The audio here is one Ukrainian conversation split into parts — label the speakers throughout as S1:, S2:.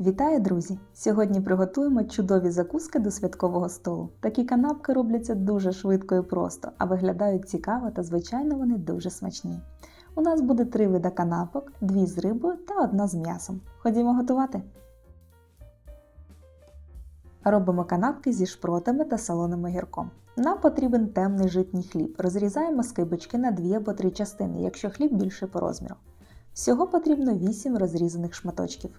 S1: Вітаю, друзі! Сьогодні приготуємо чудові закуски до святкового столу. Такі канапки робляться дуже швидко і просто, а виглядають цікаво та, звичайно, вони дуже смачні. У нас буде три вида канапок, дві з рибою та одна з м'ясом. Ходімо готувати. Робимо канапки зі шпротами та солоним огірком. Нам потрібен темний житній хліб. Розрізаємо скибочки на дві або три частини, якщо хліб більше по розміру. Всього потрібно 8 розрізаних шматочків.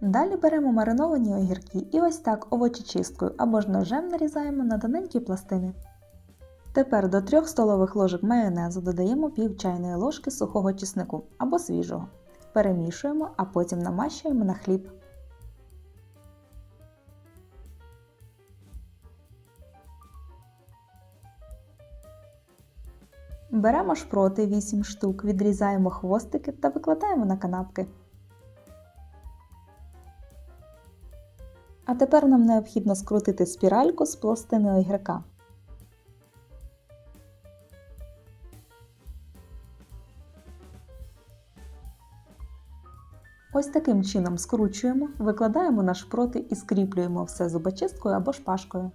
S1: Далі беремо мариновані огірки і ось так овочечисткою або ж ножем нарізаємо на тоненькі пластини. Тепер до 3 столових ложок майонезу додаємо пів чайної ложки сухого чеснику або свіжого. Перемішуємо, а потім намащуємо на хліб. Беремо шпроти 8 штук, відрізаємо хвостики та викладаємо на канапки. А тепер нам необхідно скрутити спіральку з пластини огірка. Ось таким чином скручуємо, викладаємо на шпроти і скріплюємо все зубочисткою або шпажкою.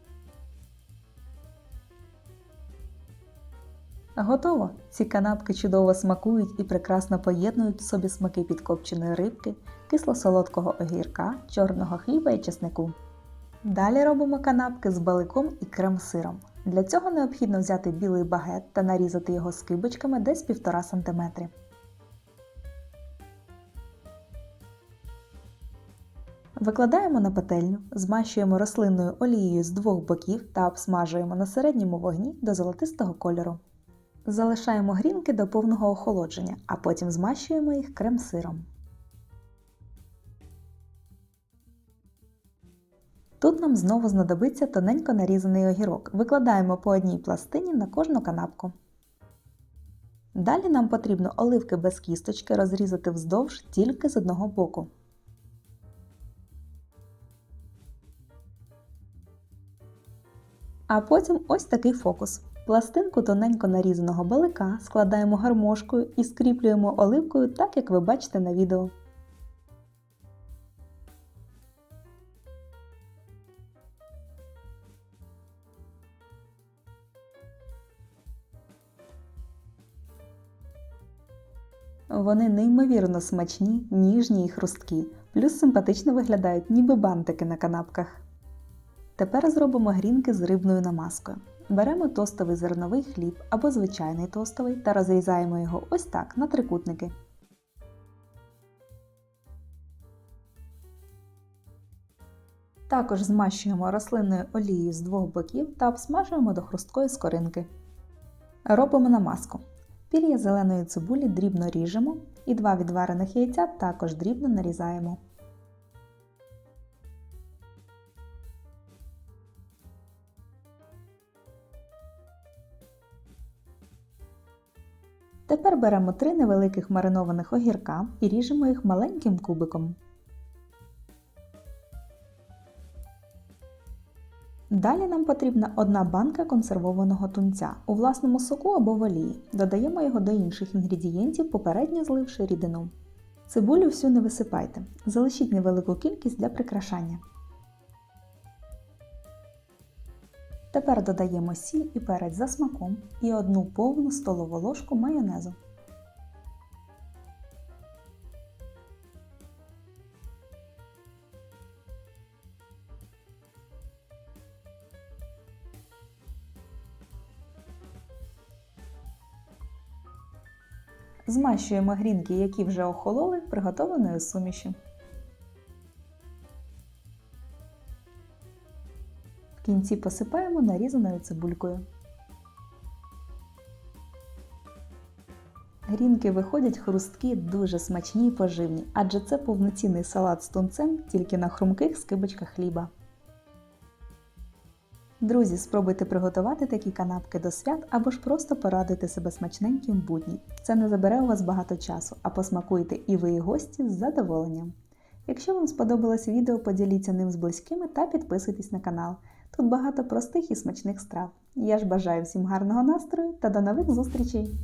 S1: Готово! Ці канапки чудово смакують і прекрасно поєднують в собі смаки підкопченої рибки, кисло-солодкого огірка, чорного хліба і чеснику. Далі робимо канапки з баликом і крем-сиром. Для цього необхідно взяти білий багет та нарізати його скибочками десь 1,5 см. Викладаємо на пательню, змащуємо рослинною олією з двох боків та обсмажуємо на середньому вогні до золотистого кольору. Залишаємо грінки до повного охолодження, а потім змащуємо їх крем-сиром. Тут нам знову знадобиться тоненько нарізаний огірок. Викладаємо по одній пластині на кожну канапку. Далі нам потрібно оливки без кісточки розрізати вздовж тільки з одного боку. А потім ось такий фокус. Пластинку тоненько нарізаного балика складаємо гармошкою і скріплюємо оливкою так, як ви бачите на відео. Вони неймовірно смачні, ніжні і хрусткі, плюс симпатично виглядають ніби бантики на канапках. Тепер зробимо грінки з рибною намазкою. Беремо тостовий зерновий хліб або звичайний тостовий та розрізаємо його ось так на трикутники. Також змащуємо рослинною олією з двох боків та обсмажуємо до хрусткої скоринки. Робимо намазку. Пір'я зеленої цибулі дрібно ріжемо і два відварених яйця також дрібно нарізаємо. Тепер беремо три невеликих маринованих огірка і ріжемо їх маленьким кубиком. Далі нам потрібна одна банка консервованого тунця у власному соку або в олії. Додаємо його до інших інгредієнтів, попередньо зливши рідину. Цибулю всю не висипайте, залишіть невелику кількість для прикрашання. Тепер додаємо сіль і перець за смаком і одну повну столову ложку майонезу. Змащуємо грінки, які вже охололи, приготованою сумішю. В кінці посипаємо нарізаною цибулькою. Грінки виходять хрусткі, дуже смачні і поживні, адже це повноцінний салат з тунцем тільки на хрумких скибочках хліба. Друзі, спробуйте приготувати такі канапки до свят або ж просто порадуйте себе смачненьким будні. Це не забере у вас багато часу, а посмакуйте і ви і гості з задоволенням. Якщо вам сподобалось відео, поділіться ним з близькими та підписуйтесь на канал. Тут багато простих і смачних страв. Я ж бажаю всім гарного настрою та до нових зустрічей!